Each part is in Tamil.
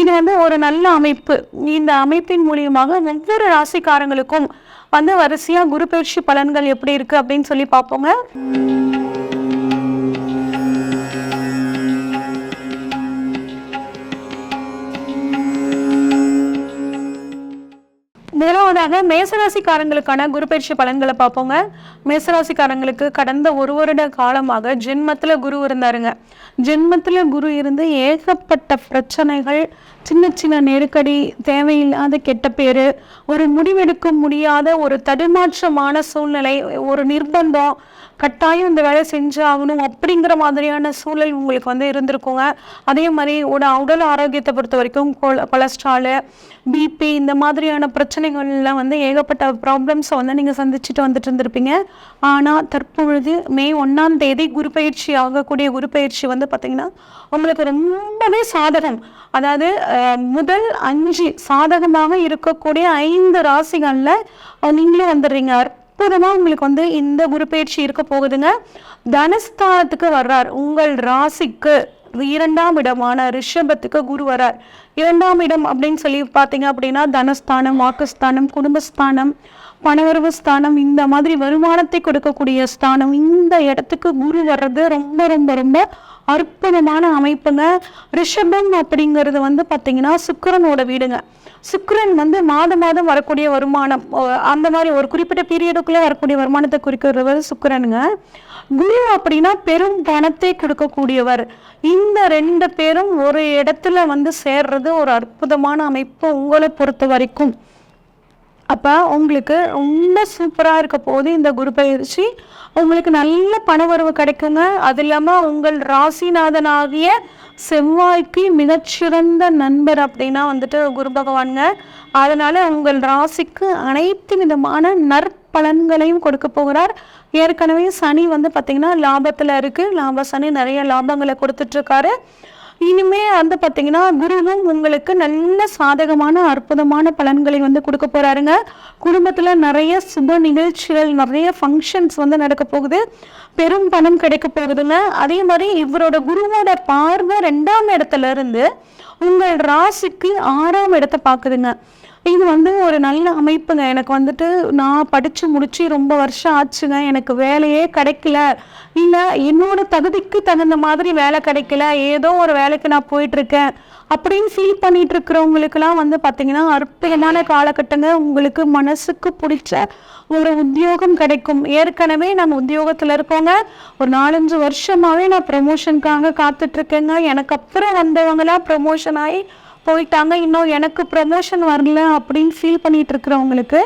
இது வந்து ஒரு நல்ல அமைப்பு. இந்த அமைப்பின் மூலியமாக ஒவ்வொரு ராசிக்காரங்களுக்கும் வந்து வரிசையாக குரு பயிற்சி பலன்கள் எப்படி இருக்கு அப்படின்னு சொல்லி பார்ப்போங்க. அடுத்ததாக மேசராசிக்காரங்களுக்கான குரு பயிற்சி பலன்களை பார்ப்போங்க. மேசராசிக்காரங்களுக்கு கடந்த ஒரு வருட காலமாக ஜென்மத்தில் குரு இருந்தாருங்க. ஜென்மத்தில் குரு இருந்து ஏகப்பட்ட பிரச்சனைகள் சின்ன சின்ன நெருக்கடி தேவையில்லாத கெட்ட பேர் ஒரு முடிவெடுக்க முடியாத ஒரு தடுமாற்றமான சூழ்நிலை ஒரு நிர்பந்தம் கட்டாயம் இந்த வேலை செஞ்சாகணும் அப்படிங்கிற மாதிரியான சூழல் உங்களுக்கு வந்து இருந்திருக்குங்க. அதே மாதிரி உட உடல் ஆரோக்கியத்தை பொறுத்த வரைக்கும் கொல கொலஸ்ட்ராலு பிபி இந்த மாதிரியான பிரச்சனைகள்லாம் வந்து ஏகப்பட்ட ப்ராப்ளம்ஸை வந்து நீங்கள் சந்திச்சுட்டு வந்துட்டு இருந்திருப்பீங்க. ஆனால் தற்பொழுது மே ஒன்றாம் தேதி குரு பயிற்சி ஆகக்கூடிய குரு பயிற்சி வந்து பார்த்திங்கன்னா உங்களுக்கு ரொம்பவே சாதகம். அதாவது முதல் அஞ்சு சாதகமாக இருக்கக்கூடிய ஐந்து ராசிகளில் நீங்களும் வந்துடுறீங்க. அற்புதமாக உங்களுக்கு வந்து இந்த குரு பயிற்சி இருக்க போகுதுங்க. தனஸ்தானத்துக்கு வர்றார். உங்கள் ராசிக்கு இரண்டாம் இடமான ரிஷபத்துக்கு குரு வரார் இரண்டாம் இடம் அப்படின்னு சொல்லி பார்த்தீங்க அப்படின்னா தனஸ்தானம் வாக்குஸ்தானம் குடும்பஸ்தானம் பணவரவு ஸ்தானம் இந்த மாதிரி வருமானத்தை கொடுக்கக்கூடிய ஸ்தானம் இந்த இடத்துக்கு குரு வர்றது ரொம்ப ரொம்ப ரொம்ப அற்புதமான அமைப்புங்க. ரிஷபம் அப்படிங்கிறது வந்து பார்த்தீங்கன்னா சுக்கரனோட வீடுங்க. சுக்கரன் வந்து மாதம் மாதம் வரக்கூடிய வருமானம் அந்த மாதிரி ஒரு குறிப்பிட்ட பீரியடுக்குள்ளே வரக்கூடிய வருமானத்தை குறிக்கிறவர் சுக்கரனுங்க. குரு அப்படின்னா பெரும் பணத்தை கொடுக்கக்கூடியவர். இந்த ரெண்டு பேரும் ஒரு இடத்துல வந்து சேர்றது ஒரு அற்புதமான அமைப்பு உங்களை பொறுத்த வரைக்கும். அப்போ உங்களுக்கு ரொம்ப சூப்பராக இருக்க போது இந்த குரு பயிற்சி உங்களுக்கு நல்ல பணவரவு கிடைக்குங்க. அது இல்லாமல் உங்கள் ராசிநாதனாகிய செவ்வாய்க்கு மிகச்சிறந்த நண்பர் அப்படின்னா வந்துட்டு குரு பகவானுங்க. அதனால் உங்கள் ராசிக்கு அனைத்து விதமான நற்பலன்களையும் கொடுக்க போகிறார். ஏற்கனவே சனி வந்து பார்த்திங்கன்னா லாபத்தில் இருக்குது லாப சனி நிறைய லாபங்களை கொடுத்துட்ருக்காரு இனிமே வந்து பார்த்தீங்கன்னா குருவும் உங்களுக்கு நல்ல சாதகமான அற்புதமான பலன்களை வந்து கொடுக்க போறாருங்க. குடும்பத்தில் நிறைய சுப நிகழ்ச்சிகள் நிறைய ஃபங்க்ஷன்ஸ் வந்து நடக்க போகுது. பெரும் பணம் கிடைக்க போகுதுங்க. அதே மாதிரி இவரோட குருவோட பார்வை ரெண்டாம் இடத்துல இருந்து உங்கள் ராசிக்கு ஆறாம் இடத்தை பார்க்குதுங்க. இது வந்து ஒரு நல்ல அமைப்புங்க. எனக்கு வந்துட்டு நான் படித்து முடிச்சு ரொம்ப வருஷம் ஆச்சுங்க. எனக்கு வேலையே கிடைக்கல. இல்லை என்னோட தகுதிக்கு தகுந்த மாதிரி வேலை கிடைக்கல. ஏதோ ஒரு வேலைக்கு நான் போயிட்டுருக்கேன். அப்படின்னு ஃபீல் பண்ணிட்டு இருக்கிறவங்களுக்குலாம் வந்து பார்த்தீங்கன்னா அற்புதமான காலகட்டங்க. உங்களுக்கு மனசுக்கு பிடிச்ச ஒரு உத்தியோகம் கிடைக்கும். ஏற்கனவே நான் உத்தியோகத்தில் இருக்கோங்க. ஒரு நாலஞ்சு வருஷமாகவே நான் ப்ரமோஷனுக்காக காத்துட்ருக்கேங்க எனக்கு அப்புறம் வந்தவங்களாம் ப்ரமோஷன் ஆகி போயிட்டாங்க. இன்னும் எனக்கு ப்ரமோஷன் வரல அப்படின்னு ஃபீல் பண்ணிட்டு இருக்கிறவங்களுக்கு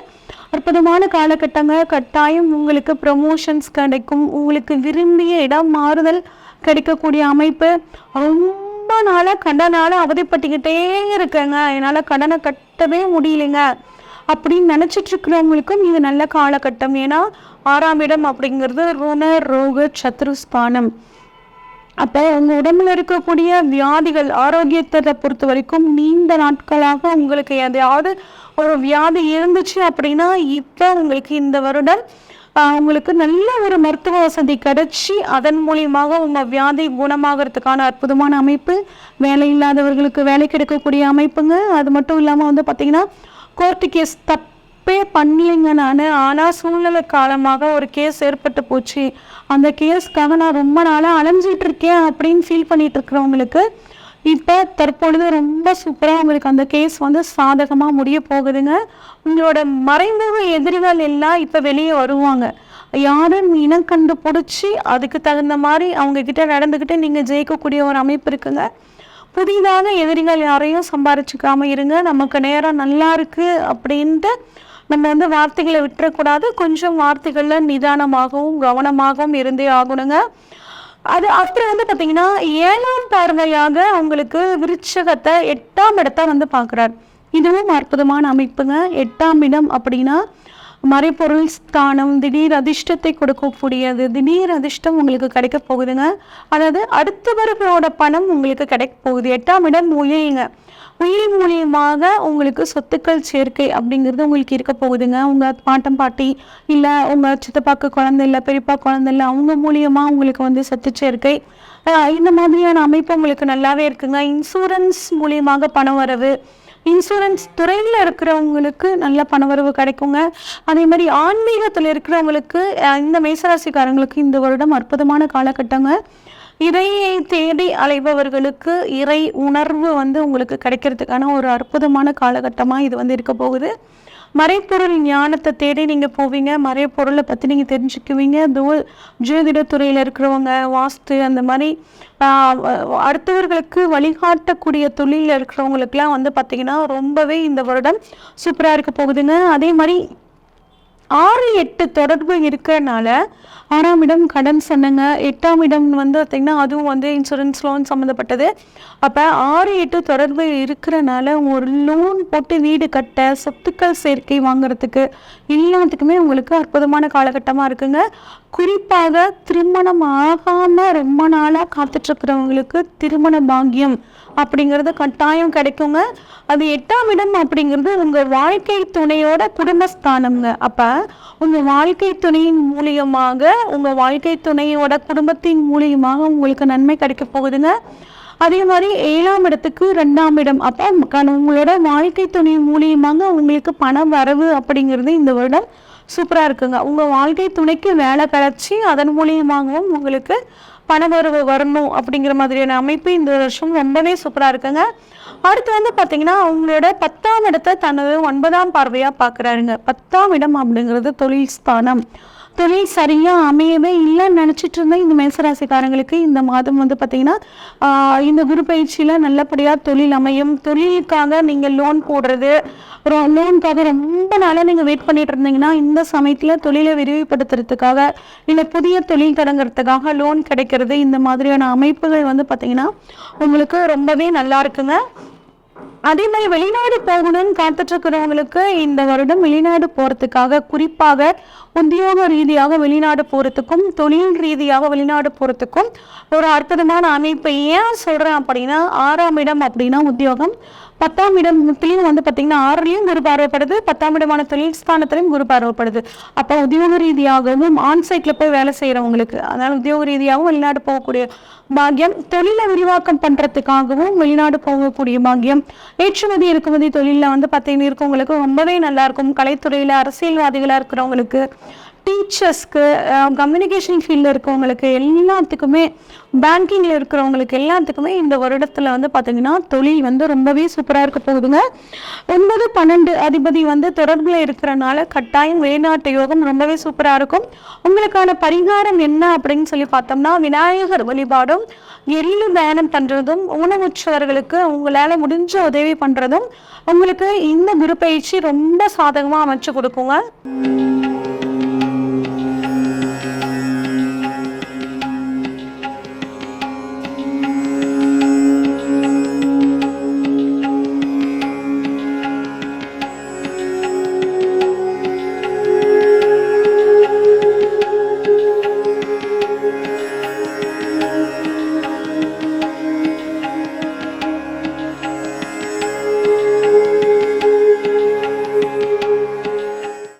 அற்புதமான காலகட்டங்க. கட்டாயம் உங்களுக்கு ப்ரமோஷன்ஸ் கிடைக்கும். உங்களுக்கு விரும்பிய இடம் மாறுதல் கிடைக்கக்கூடிய அமைப்பு. ரொம்ப நாளாக கடனால் அவதிப்பட்டுக்கிட்டே இருக்கேங்க. என்னால் கடனை கட்டவே முடியலைங்க. அப்படின்னு நினச்சிட்டு இருக்கிறவங்களுக்கும் இது நல்ல காலகட்டம். ஏன்னா ஆறாம் இடம் அப்படிங்கிறது ருண ரோக சத்ருஸ்தானம் அப்போ உங்கள் உடம்புல இருக்கக்கூடிய வியாதிகள் ஆரோக்கியத்தை பொறுத்த வரைக்கும் நீண்ட நாட்களாக உங்களுக்கு எதையாவது ஒரு வியாதி இருந்துச்சு அப்படின்னா இப்போ உங்களுக்கு இந்த வருடம் உங்களுக்கு நல்ல ஒரு மருத்துவ வசதி கிடைச்சி அதன் மூலியமாக உங்கள் வியாதி குணமாகறதுக்கான அற்புதமான அமைப்பு வேலை இல்லாதவர்களுக்கு வேலை கிடைக்கக்கூடிய அமைப்புங்க. அது மட்டும் இல்லாமல் வந்து பார்த்திங்கன்னா கோர்ட்டு கேஸ் தப்பு பண்ணலைங்க நான். ஆனால் சூழ்நிலை காலமாக ஒரு கேஸ் ஏற்பட்டு போச்சு. அந்த கேஸ்க்காக நான் ரொம்ப நாளாக அலைஞ்சிட்டு இருக்கேன் அப்படின்னு ஃபீல் பண்ணிட்டு இருக்கிறவங்களுக்கு இப்போ தற்பொழுது ரொம்ப சூப்பராக உங்களுக்கு அந்த கேஸ் வந்து சாதகமாக முடிய போகுதுங்க. உங்களோட மறைமுக எதிரிகள் எல்லாம் இப்போ வெளியே வருவாங்க. யாரும் இனம் கண்டு பிடிச்சி அதுக்கு தகுந்த மாதிரி அவங்க கிட்ட நடந்துக்கிட்டு நீங்கள் ஜெயிக்கக்கூடிய ஒரு அமைப்பு இருக்குங்க. புதிதாக எதிரிகள் யாரையும் சம்பாரிச்சுக்காம இருங்க. நமக்கு நேரம் நல்லா இருக்குது அப்படின்ட்டு நம்ம வந்து வார்த்தைகளை விட்டுறக்கூடாது. கொஞ்சம் வார்த்தைகளில் நிதானமாகவும் கவனமாகவும் இருந்தே ஆகணுங்க. அது அப்புறம் வந்து பார்த்தீங்கன்னா ஏழாம் பார்வையாக அவங்களுக்கு விருட்சகத்தை எட்டாம் இடத்த வந்து பார்க்குறார் இதுவும் அற்புதமான அமைப்புங்க. எட்டாம் இடம் அப்படின்னா மறைப்பொருள் ஸ்தானம் திடீர் அதிர்ஷ்டத்தை கொடுக்கக்கூடியது. திடீர் அதிர்ஷ்டம் உங்களுக்கு கிடைக்க போகுதுங்க. அதாவது அடுத்தவர்களோட பணம் உங்களுக்கு கிடைக்க போகுது. எட்டாம் இடம் உயிரிங்க உயிர் மூலியமாக உங்களுக்கு சொத்துக்கள் சேர்க்கை அப்படிங்கிறது உங்களுக்கு இருக்க போகுதுங்க. உங்கள் பாட்டம் பாட்டி இல்லை உங்கள் சித்தப்பாக்கு குழந்தை இல்லை பெரியப்பா குழந்தை இல்லை அவங்க மூலியமாக உங்களுக்கு வந்து சொத்து சேர்க்கை. இந்த மாதிரியான அமைப்பு உங்களுக்கு நல்லாவே இருக்குங்க. இன்சூரன்ஸ் மூலியமாக பணம் வரவு இன்சூரன்ஸ் துறையில் இருக்கிறவங்களுக்கு நல்ல பணவரவு கிடைக்குங்க. அதே மாதிரி ஆன்மீகத்தில் இருக்கிறவங்களுக்கு இந்த மேசராசிக்காரங்களுக்கு இந்த வருடம் அற்புதமான காலகட்டங்க. இறையை தேடி அலைபவர்களுக்கு இறை உணர்வு வந்து உங்களுக்கு கிடைக்கிறதுக்கான ஒரு அற்புதமான காலகட்டமாக இது வந்து இருக்க போகுது. மறைப்பொருள் ஞானத்தை தேடி நீங்கள் போவீங்க. மறைப்பொருளை பற்றி நீங்கள் தெரிஞ்சுக்குவீங்க. தோ ஜோதிடத்துறையில் இருக்கிறவங்க வாஸ்து அந்த மாதிரி அடுத்தவர்களுக்கு வழிகாட்டக்கூடிய தொழிலில் இருக்கிறவங்களுக்குலாம் வந்து பார்த்திங்கன்னா ரொம்பவே இந்த வருடம் சூப்பராக இருக்க போகுதுங்க. அதே மாதிரி ஆறு எட்டு தொடர்பு இருக்கிறனால ஆறாம் இடம் கடன் சொன்னங்க. எட்டாம் இடம் வந்து பார்த்திங்கன்னா அதுவும் வந்து இன்சூரன்ஸ் லோன் சம்மந்தப்பட்டது. அப்போ ஆறு எட்டு தொடர்பு இருக்கிறனால ஒரு லோன் போட்டு வீடு கட்ட சொத்துக்கள் சேர்க்கை வாங்குறதுக்கு எல்லாத்துக்குமே உங்களுக்கு அற்புதமான காலகட்டமாக இருக்குங்க. குறிப்பாக திருமணம் ஆகாமல் ரொம்ப நாளாக காத்துட்ருக்கிறவங்களுக்கு திருமண பாக்கியம் அப்படிங்கிறது கட்டாயம் கிடைக்குங்க. அது எட்டாம் இடம் அப்படிங்கிறது உங்கள் வாழ்க்கை துணையோட குடும்பஸ்தானம்ங்க. அப்போ உங்கள் வாழ்க்கை துணையின் மூலியமாக உங்கள் வாழ்க்கை துணையோட குடும்பத்தின் மூலியமாக உங்களுக்கு நன்மை கிடைக்க போகுதுங்க. அதே மாதிரி ஏழாம் இடத்துக்கு ரெண்டாம் இடம். அப்போ உங்களோட வாழ்க்கை துணை மூலியமாக உங்களுக்கு பண வரவு அப்படிங்கிறது இந்த வருடம் சூப்பராக இருக்குங்க. உங்கள் வாழ்க்கை துணைக்கு வேலை கிடச்சி அதன் மூலியமாகவும் உங்களுக்கு பணவரவு வரணும் அப்படிங்கிற மாதிரியான அமைப்பு இந்த வருஷம் ரொம்பவே சூப்பராக இருக்குங்க. அடுத்து வந்து பார்த்தீங்கன்னா அவங்களோட பத்தாம் இடத்தை தனது ஒன்பதாம் பார்வையாக பார்க்குறாருங்க பத்தாம் இடம் அப்படிங்கிறது தொழில் ஸ்தானம். தொழில் சரியாக அமையவே இல்லைன்னு நினச்சிட்டு இருந்தேன் இந்த மேசராசிக்காரங்களுக்கு இந்த மாதம் வந்து பார்த்தீங்கன்னா இந்த குரு பயிற்சியில் நல்லபடியாக தொழில் அமையும். தொழிலுக்காக நீங்கள் லோன் போடுறது அப்புறம் லோனுக்காக ரொம்ப நாளாக நீங்கள் வெயிட் பண்ணிட்டு இருந்தீங்கன்னா இந்த சமயத்தில் தொழிலை விரிவுபடுத்துறதுக்காக இல்லை புதிய தொழில் தொடங்குறதுக்காக லோன் கிடைக்கிறது இந்த மாதிரியான அமைப்புகள் வந்து பார்த்தீங்கன்னா உங்களுக்கு ரொம்பவே நல்லா இருக்குங்க. அதே மாதிரி வெளிநாடு போகணும்னு காத்துட்டு இருக்கிறவங்களுக்கு இந்த வருடம் வெளிநாடு போகிறதுக்காக குறிப்பாக உத்தியோக ரீதியாக வெளிநாடு போகிறதுக்கும் தொழில் ரீதியாக வெளிநாடு போகிறதுக்கும் ஒரு அற்புதமான அமைப்பை ஏன் சொல்கிறேன் அப்படின்னா ஆறாம் இடம் அப்படின்னா உத்தியோகம். பத்தாம் இடத்துலையும் வந்து பார்த்தீங்கன்னா ஆறுலையும் குரு பார்வைப்படுது. பத்தாம் இடமான தொழில் ஸ்தானத்திலையும் குரு பார்வைப்படுது. அப்போ உத்தியோக ரீதியாகவும் ஆன்சைட்டில் போய் வேலை செய்கிறவங்களுக்கு அதனால் உத்தியோக ரீதியாகவும் வெளிநாடு போகக்கூடிய பாக்கியம் தொழிலை விரிவாக்கம் பண்ணுறதுக்காகவும் வெளிநாடு போகக்கூடிய பாக்கியம் ஏற்றுமதி இறக்குமதி தொழிலில் வந்து பார்த்தீங்கன்னா இருக்கவங்களுக்கு ரொம்பவே நல்லா இருக்கும். கலைத்துறையில் அரசியல்வாதிகளாக இருக்கிறவங்களுக்கு டீச்சர்ஸ்க்கு கம்யூனிகேஷன் ஃபீல்டில் இருக்கவங்களுக்கு எல்லாத்துக்குமே பேங்கிங்கில் இருக்கிறவங்களுக்கு எல்லாத்துக்குமே இந்த வருடத்தில் வந்து பார்த்தீங்கன்னா தொழில் வந்து ரொம்பவே சூப்பராக இருக்க போகுதுங்க. ஒன்பது பன்னெண்டு அதிபதி வந்து தொடர்பில் இருக்கிறனால கட்டாயம் வெளிநாட்டு யோகம் ரொம்பவே சூப்பராக இருக்கும். உங்களுக்கான பரிகாரம் என்ன அப்படின்னு சொல்லி பார்த்தோம்னா விநாயகர் வழிபாடும் எள்ளு தானம் பண்ணுறதும் ஊனமுற்றவர்களுக்கு உங்களால் முடிஞ்ச உதவி பண்ணுறதும் உங்களுக்கு இந்த குரு பயிற்சி ரொம்ப சாதகமாக அமைச்சு கொடுக்குங்க.